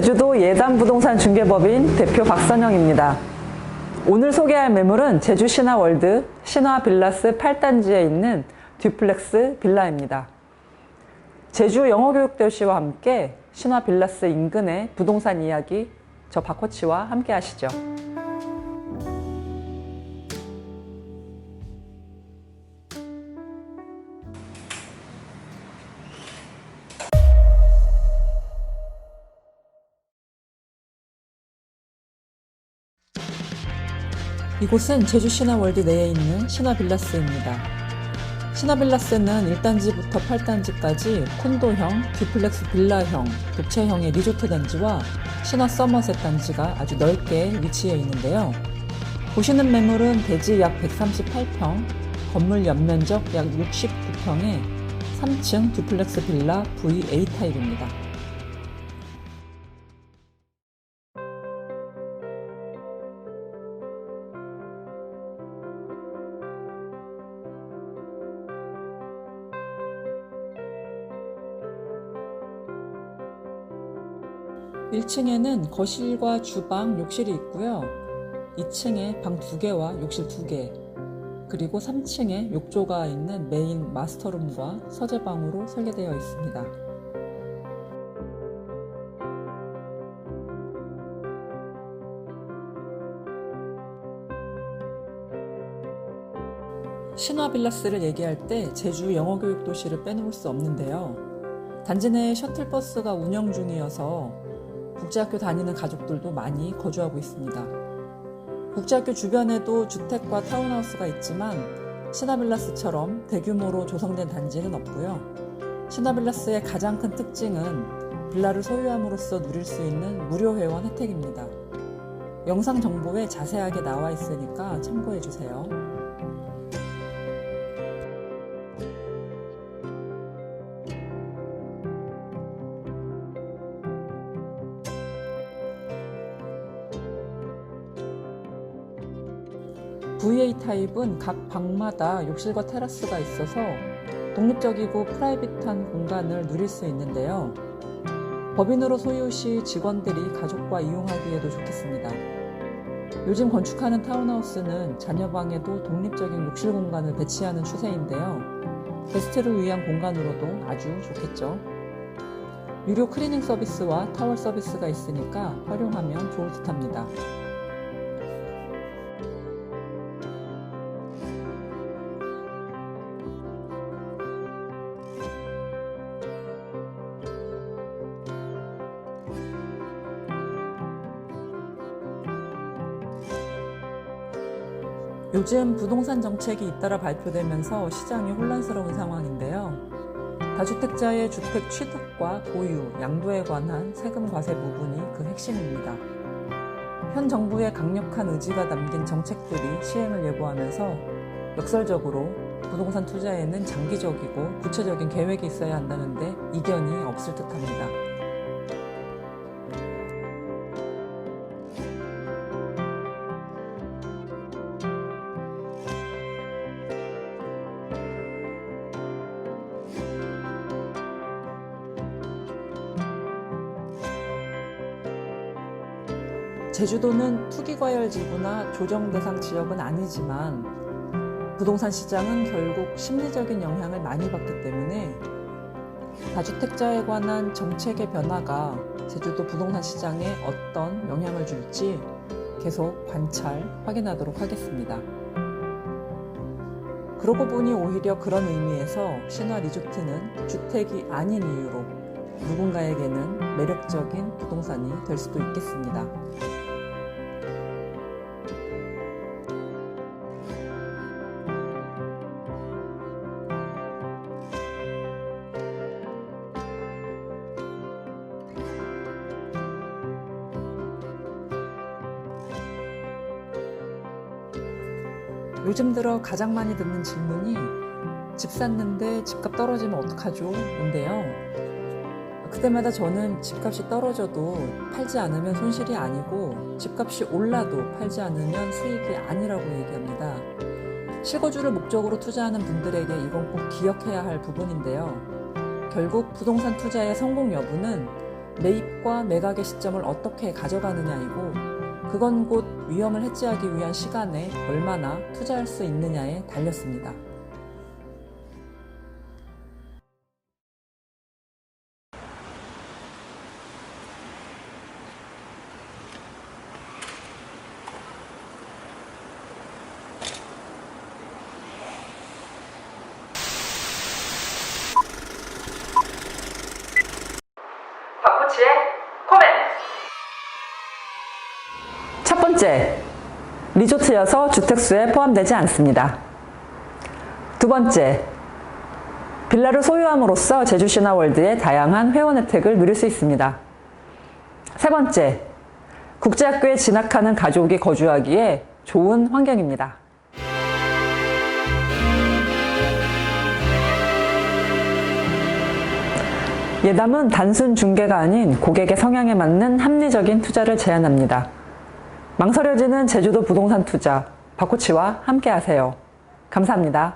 대담부동산 중개법인 대표 박선영입니다. 오늘 소개할 매물은 제주 신화월드 신화 빌라스 8단지에 있는 듀플렉스 빌라입니다. 제주 영어교육도시와 함께 신화 빌라스 인근의 부동산 이야기 저 박코치와 함께 하시죠. 이곳은 제주 신화월드 내에 있는 신화빌라스입니다. 신화빌라스는 1단지부터 8단지까지 콘도형, 듀플렉스 빌라형, 독채형의 리조트 단지와 신화 서머셋 단지가 아주 넓게 위치해 있는데요. 보시는 매물은 대지 약 138평, 건물 연면적 약 69평의 3층 듀플렉스 빌라 VA 타입입니다. 일층에는 거실과 주방, 욕실이 있고요. 2층에 방 2개와 욕실 2개, 그리고 3층에 욕조가 있는 메인 마스터룸과 서재방으로 설계되어 있습니다. 신화빌라스를 얘기할 때 제주 영어교육 도시를 빼놓을 수 없는데요. 단지 내에 셔틀버스가 운영 중이어서 국제학교 다니는 가족들도 많이 거주하고 있습니다. 국제학교 주변에도 주택과 타운하우스가 있지만 시나빌라스처럼 대규모로 조성된 단지는 없고요. 시나빌라스의 가장 큰 특징은 빌라를 소유함으로써 누릴 수 있는 무료 회원 혜택입니다. 영상 정보에 자세하게 나와 있으니까 참고해 주세요. VA 타입은 각 방마다 욕실과 테라스가 있어서 독립적이고 프라이빗한 공간을 누릴 수 있는데요. 법인으로 소유 시 직원들이 가족과 이용하기에도 좋겠습니다. 요즘 건축하는 타운하우스는 자녀방에도 독립적인 욕실 공간을 배치하는 추세인데요. 게스트를 위한 공간으로도 아주 좋겠죠. 유료 클리닝 서비스와 타월 서비스가 있으니까 활용하면 좋을 듯 합니다. 요즘 부동산 정책이 잇따라 발표되면서 시장이 혼란스러운 상황인데요. 다주택자의 주택 취득과 보유, 양도에 관한 세금 과세 부분이 그 핵심입니다. 현 정부의 강력한 의지가 담긴 정책들이 시행을 예고하면서 역설적으로 부동산 투자에는 장기적이고 구체적인 계획이 있어야 한다는데 이견이 없을 듯 합니다. 제주도는 투기과열 지구나 조정 대상 지역은 아니지만 부동산 시장은 결국 심리적인 영향을 많이 받기 때문에 다주택자에 관한 정책의 변화가 제주도 부동산 시장에 어떤 영향을 줄지 계속 관찰 확인하도록 하겠습니다. 그러고 보니 오히려 그런 의미에서 신화 리조트는 주택이 아닌 이유로 누군가에게는 매력적인 부동산이 될 수도 있겠습니다. 요즘 들어 가장 많이 듣는 질문이 집 샀는데 집값 떨어지면 어떡하죠? 인데요. 그때마다 저는 집값이 떨어져도 팔지 않으면 손실이 아니고 집값이 올라도 팔지 않으면 수익이 아니라고 얘기합니다. 실거주를 목적으로 투자하는 분들에게 이건 꼭 기억해야 할 부분인데요. 결국 부동산 투자의 성공 여부는 매입과 매각의 시점을 어떻게 가져가느냐이고 그건 곧 위험을 해지하기 위한 시간에 얼마나 투자할 수 있느냐에 달렸습니다. 번째, 리조트여서 주택수에 포함되지 않습니다. 두 번째, 빌라를 소유함으로써 제주시나월드의 다양한 회원 혜택을 누릴 수 있습니다. 세 번째, 국제학교에 진학하는 가족이 거주하기에 좋은 환경입니다. 예담은 단순 중개가 아닌 고객의 성향에 맞는 합리적인 투자를 제안합니다. 망설여지는 제주도 부동산 투자, 박코치와 함께 하세요. 감사합니다.